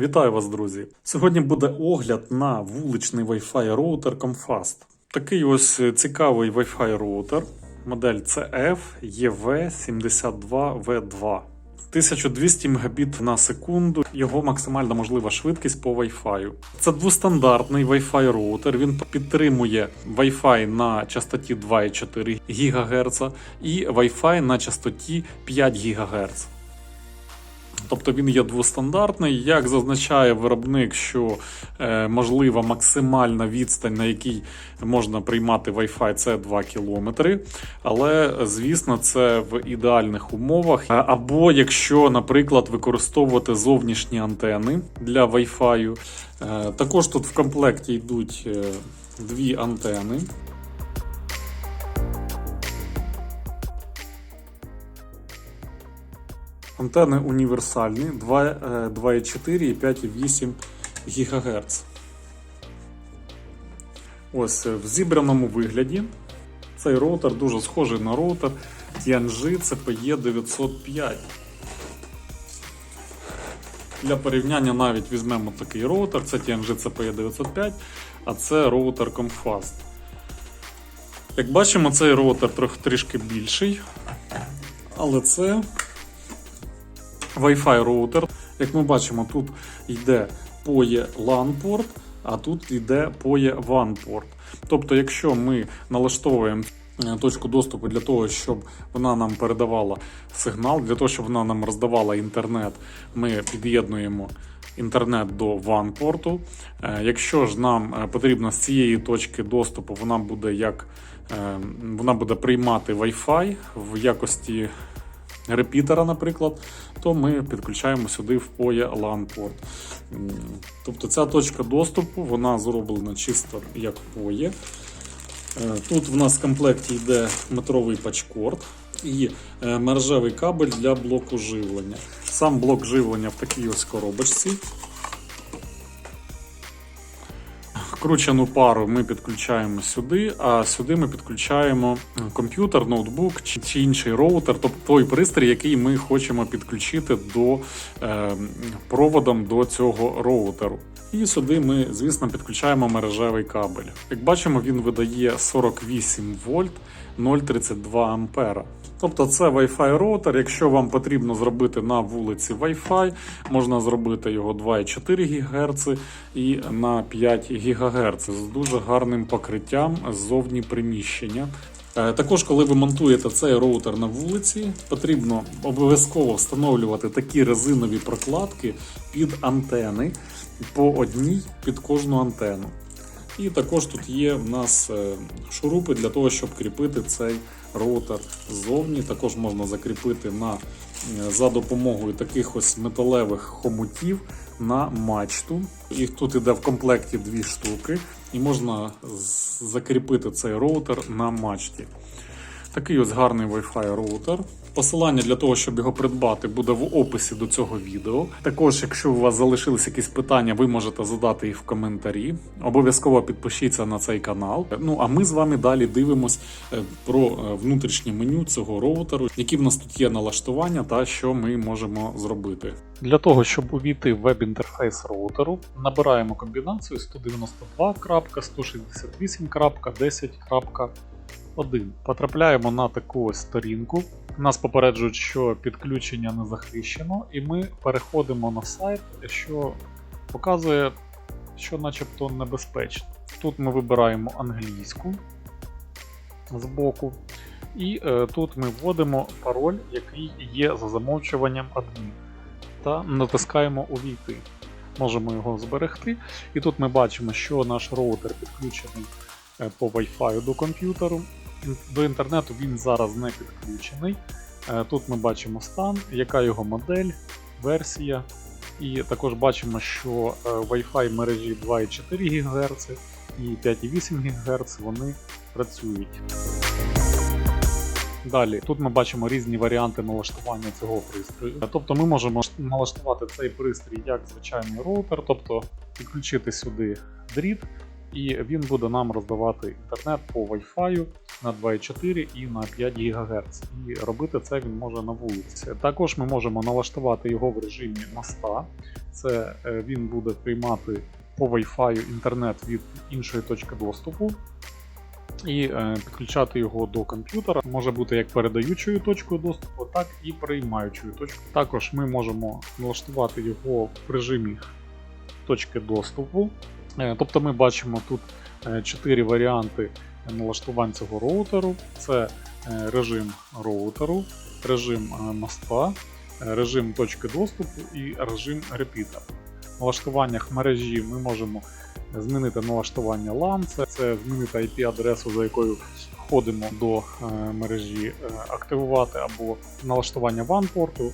Вітаю вас, друзі! Сьогодні буде огляд на вуличний Wi-Fi роутер Comfast. Такий ось цікавий Wi-Fi роутер, модель CF EV72V2. 1200 Мбіт на секунду, його максимальна можлива швидкість по Wi-Fi. Це двостандартний Wi-Fi роутер. Він підтримує Wi-Fi на частоті 2,4 ГГц і Wi-Fi на частоті 5 ГГц. Тобто він є двостандартний. Як зазначає виробник, що е, можлива максимальна відстань, на якій можна приймати Wi-Fi, це 2 км. Але, звісно, це в ідеальних умовах. Або якщо, наприклад, використовувати зовнішні антени для Wi-Fi. Е, також тут в комплекті йдуть е, дві антени. Антени універсальні 2, е, 2,4 і 5,8 ГГц. Ось е, в зібраному вигляді. Цей роутер дуже схожий на роутер TNG CPE 905. Для порівняння навіть візьмемо такий роутер. Це TNG CPE 905, а це роутер Comfast. Як бачимо, цей роутер трішки більший. Але це Wi-Fi роутер. Як ми бачимо, тут йде PoE LAN порт, а тут йде PoE WAN порт. Тобто, якщо ми налаштовуємо е, точку доступу для того, щоб вона нам передавала сигнал, для того, щоб вона нам роздавала інтернет, ми під'єднуємо інтернет до WAN порту. Е, Якщо ж нам е, потрібно з цієї точки доступу, вона буде як вона буде приймати Wi-Fi в якості репітера, наприклад, то ми підключаємо сюди в PoE LAN порт. Тобто ця точка доступу вона зроблена чисто як PoE. Е, Тут в нас в комплекті йде метровий пачкорд і е, мережевий кабель для блоку живлення. Сам блок живлення в такій ось коробочці. Вкручену пару ми підключаємо сюди, а сюди ми підключаємо комп'ютер, ноутбук чи інший роутер, тобто той пристрій, який ми хочемо підключити до е, проводом до цього роутеру. І сюди ми, звісно, підключаємо мережевий кабель. Як бачимо, він видає 48 вольт 0,32 ампера. Тобто це Wi-Fi роутер. Якщо вам потрібно зробити на вулиці Wi-Fi, можна зробити його 2,4 ГГц і на 5 ГГц з дуже гарним покриттям ззовні приміщення. Е, Також, коли ви монтуєте цей роутер на вулиці, потрібно обов'язково встановлювати такі резинові прокладки під антени по одній під кожну антенну. І також тут є в нас е, шурупи для того, щоб кріпити цей роутер ззовні. Також можна закріпити на, е, за допомогою таких ось металевих хомутів на мачту. Їх тут іде в комплекті дві штуки, і можна закріпити цей роутер на мачті. Такий ось гарний Wi-Fi роутер. Посилання для того, щоб його придбати, буде в описі до цього відео. Також, якщо у вас залишились якісь питання, ви можете задати їх в коментарі. Обов'язково підпишіться на цей канал. Ну а ми з вами далі дивимось е, про е, внутрішнє меню цього роутеру, які в нас тут є налаштування та що ми можемо зробити. Для того, щоб увійти в веб-інтерфейс роутеру, набираємо комбінацію 192.168.10.1. Потрапляємо на таку ось сторінку. Нас попереджують, що підключення не захищено, і ми переходимо на сайт, що показує, що начебто небезпечно. Тут ми вибираємо англійську збоку, і е, тут ми вводимо пароль, який є за замовчуванням адмін, та натискаємо Увійти. Можемо його зберегти. І тут ми бачимо, що наш роутер підключений е, по Wi-Fi до комп'ютеру. До інтернету він зараз не підключений. Е, Тут ми бачимо стан, яка його модель, версія. І також бачимо, що е, Wi-Fi мережі 2,4 ГГц і 5,8 ГГц вони працюють. Далі, тут ми бачимо різні варіанти налаштування цього пристрою. Тобто ми можемо налаштувати цей пристрій як звичайний роутер, тобто підключити сюди дріт, і він буде нам роздавати інтернет по Wi-Fi на 2,4 і на 5 ГГц. І робити це він може на вулиці. Також ми можемо налаштувати його в режимі моста. Це е, він буде приймати по Wi-Fi інтернет від іншої точки доступу. І е, підключати його до комп'ютера може бути як передаючою точкою доступу, так і приймаючою точкою. Також ми можемо налаштувати його в режимі точки доступу. Е, Тобто ми бачимо тут 4 варіанти налаштувань цього роутеру: це е, режим роутеру, режим е, моста, е, режим точки доступу і режим репітера. В налаштуваннях мережі ми можемо змінити налаштування LAN, це, це змінити IP-адресу, за якою входимо до мережі, активувати або налаштування WAN порту.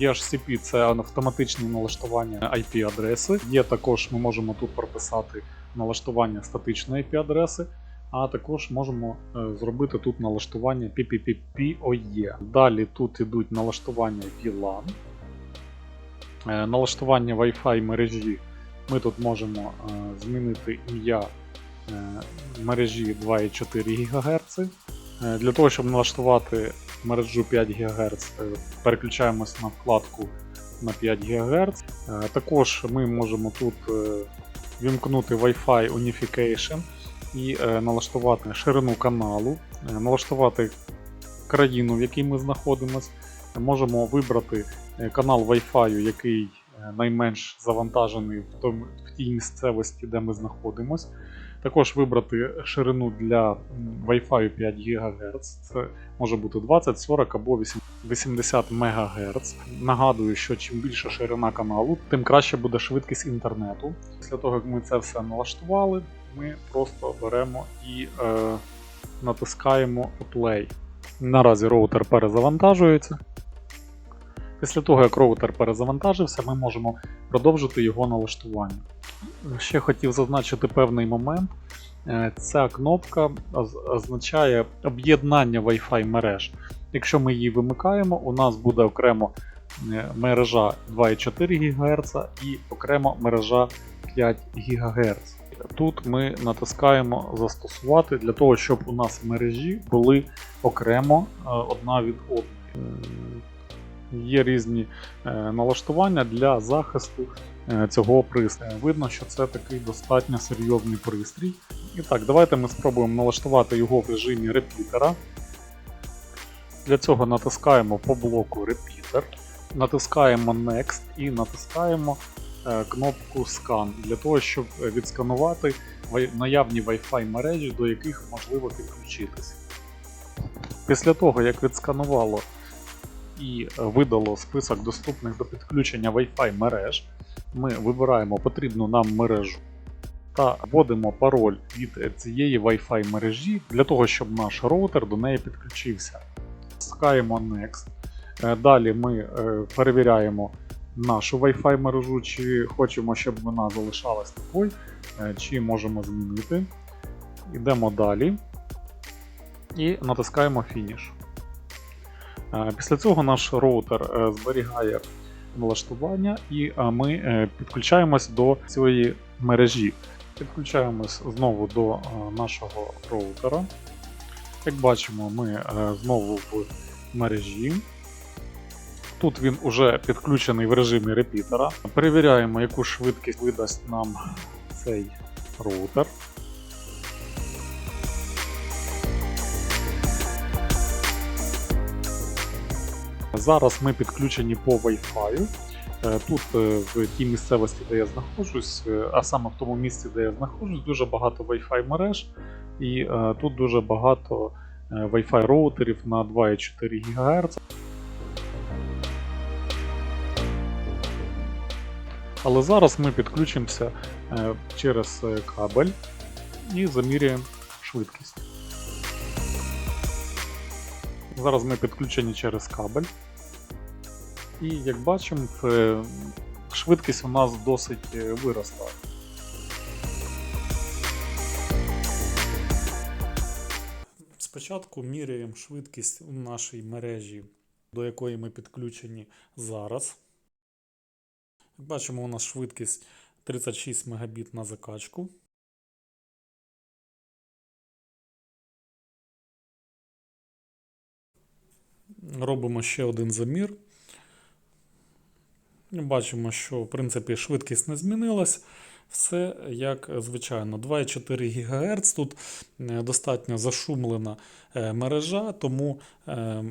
DHCP це автоматичні налаштування IP-адреси. Є також ми можемо тут прописати налаштування статичної IP-адреси, а також можемо е, зробити тут налаштування PPPoE. Далі тут йдуть налаштування VLAN, Е, налаштування Wi-Fi мережі. Ми тут можемо е, змінити ім'я мережі 2,4 ГГц. Для того, щоб налаштувати мережу 5 ГГц, переключаємося на вкладку на 5 ГГц. Також ми можемо тут вімкнути Wi-Fi Unification і е, налаштувати ширину каналу, е, налаштувати країну, в якій ми знаходимося. Можемо вибрати е, канал Wi-Fi, який найменш завантажений в тій місцевості, де ми знаходимося. Також вибрати ширину для Wi-Fi 5 ГГц. Це може бути 20, 40 або 80 МГц. Нагадую, що чим більша ширина каналу, тим краще буде швидкість інтернету. Після того, як ми це все налаштували, ми просто беремо і е, натискаємо Play. Наразі роутер перезавантажується. Після того, як роутер перезавантажився, ми можемо продовжити його налаштування. Ще хотів зазначити певний момент. Е, Ця кнопка означає об'єднання Wi-Fi мереж. Якщо ми її вимикаємо, у нас буде окремо е, мережа 2,4 ГГц і окремо мережа 5 ГГц. Тут ми натискаємо застосувати для того, щоб у нас мережі були окремо е, одна від одної. Є різні е, налаштування для захисту е, цього пристрою. Видно, що це такий достатньо серйозний пристрій. І так, давайте ми спробуємо налаштувати його в режимі репітера. Для цього натискаємо по блоку Repeater, натискаємо Next і натискаємо кнопку Scan для того, щоб е, відсканувати наявні Wi-Fi мережі, до яких можливо підключитися. Після того, як відсканувало і е, видало список доступних до підключення Wi-Fi мереж, ми вибираємо потрібну нам мережу та вводимо пароль від е, цієї Wi-Fi мережі для того, щоб наш роутер до неї підключився. Натискаємо Next. Е, Далі ми е, перевіряємо нашу Wi-Fi мережу, чи хочемо, щоб вона залишалась такою, е, чи можемо змінити. Йдемо далі і натискаємо Finish. Е, Після цього наш роутер е, зберігає налаштування, і ми підключаємось до цієї мережі. Підключаємось знову до нашого роутера. Як бачимо, ми знову в мережі. Тут він уже підключений в режимі репітера. Перевіряємо, яку швидкість видасть нам цей роутер. Зараз ми підключені по Wi-Fi. Е, Тут е, в тій місцевості, де я знаходжусь, е, а саме в тому місці, де я знаходжусь, дуже багато Wi-Fi мереж, і тут дуже багато Wi-Fi роутерів на 2,4 ГГц. Але зараз ми підключимося е, через е, кабель і заміряємо швидкість. Зараз ми підключені через кабель. І як бачимо, е, швидкість у нас досить виросла. Спочатку міряємо швидкість у нашій мережі, до якої ми підключені зараз. Як бачимо, у нас швидкість 36 Мбіт на закачку. Робимо ще один замір. Бачимо, що в принципі швидкість не змінилась. Все як звичайно. 2,4 ГГц. Тут е, достатньо зашумлена е, мережа, тому е,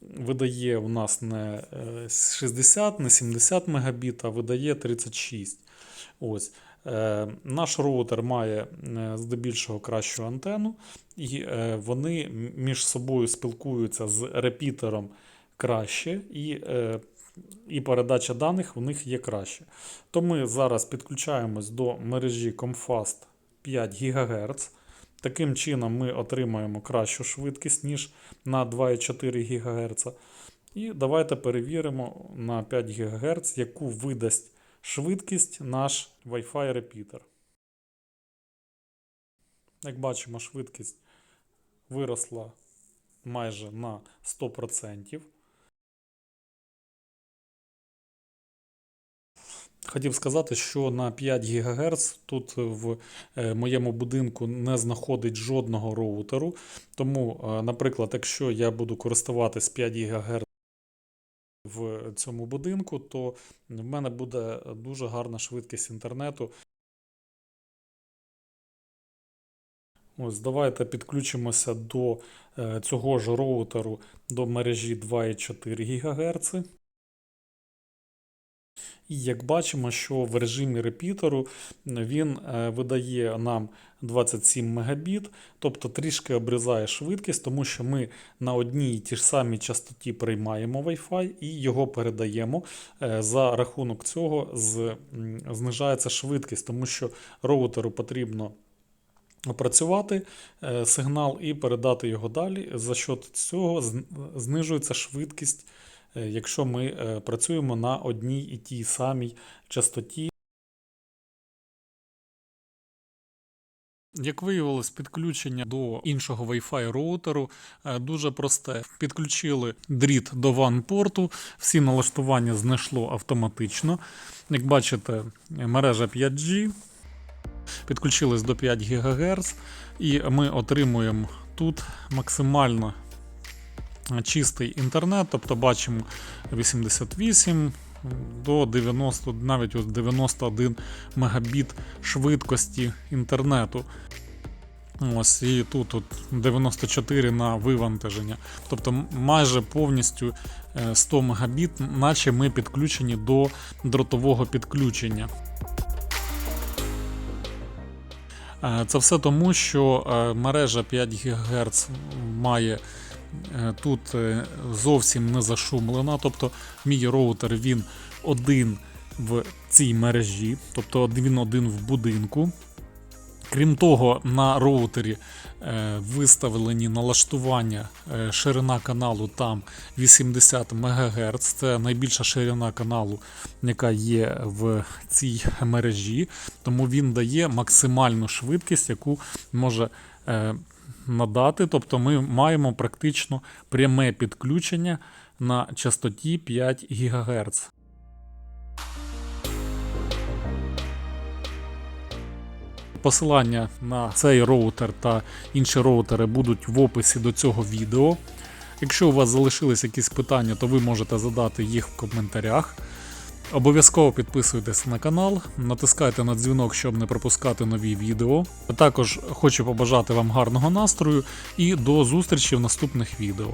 видає у нас не е, 60, не 70 Мбіт, а видає 36. Ось. Е, Наш роутер має е, здебільшого кращу антенну, і е, вони між собою спілкуються з репітером краще, і, е, і передача даних в них є краще. То ми зараз підключаємось до мережі Comfast 5 ГГц. Таким чином ми отримаємо кращу швидкість, ніж на 2,4 ГГц. І давайте перевіримо на 5 ГГц, яку видасть швидкість наш Wi-Fi репітер. Як бачимо, швидкість виросла майже на 100%. Хотів сказати, що на 5 ГГц тут в е, моєму будинку не знаходить жодного роутеру. Тому, е, наприклад, якщо я буду користуватись 5 ГГц в цьому будинку, то в мене буде дуже гарна швидкість інтернету. Ось давайте підключимося до е, цього ж роутеру до мережі 2,4 ГГц. І як бачимо, що в режимі репітеру він е, видає нам 27 Мбіт, тобто трішки обрізає швидкість, тому що ми на одній і ті ж самій частоті приймаємо Wi-Fi і його передаємо. Е, За рахунок цього знижається швидкість, тому що роутеру потрібно опрацювати е, сигнал і передати його далі. За счет цього знижується швидкість, якщо ми е, працюємо на одній і тій самій частоті. Як виявилось, підключення до іншого Wi-Fi роутеру е, дуже просте. Підключили дріт до WAN порту, всі налаштування знайшло автоматично. Як бачите, мережа 5G, підключились до 5 ГГц, і ми отримуємо тут максимально чистий інтернет, тобто бачимо 88 до 90, навіть 91 мегабіт швидкості інтернету. Ось і тут от 94 на вивантаження. Тобто майже повністю е, 100 мегабіт, наче ми підключені до дротового підключення. Е, Це все тому, що е, мережа 5 ГГц має е, тут е, зовсім не зашумлена. Тобто мій роутер він один в цій мережі, тобто він один в будинку. Крім того, на роутері е, виставлені налаштування е, ширина каналу там 80 МГц. Це найбільша ширина каналу, яка є в цій мережі. Тому він дає максимальну швидкість, яку може е, надати. Тобто ми маємо практично пряме підключення на частоті 5 ГГц. Посилання на цей роутер та інші роутери будуть в описі до цього відео. Якщо у вас залишились якісь питання, то ви можете задати їх в коментарях. Обов'язково підписуйтесь на канал, натискайте на дзвінок, щоб не пропускати нові відео. Також хочу побажати вам гарного настрою і до зустрічі в наступних відео.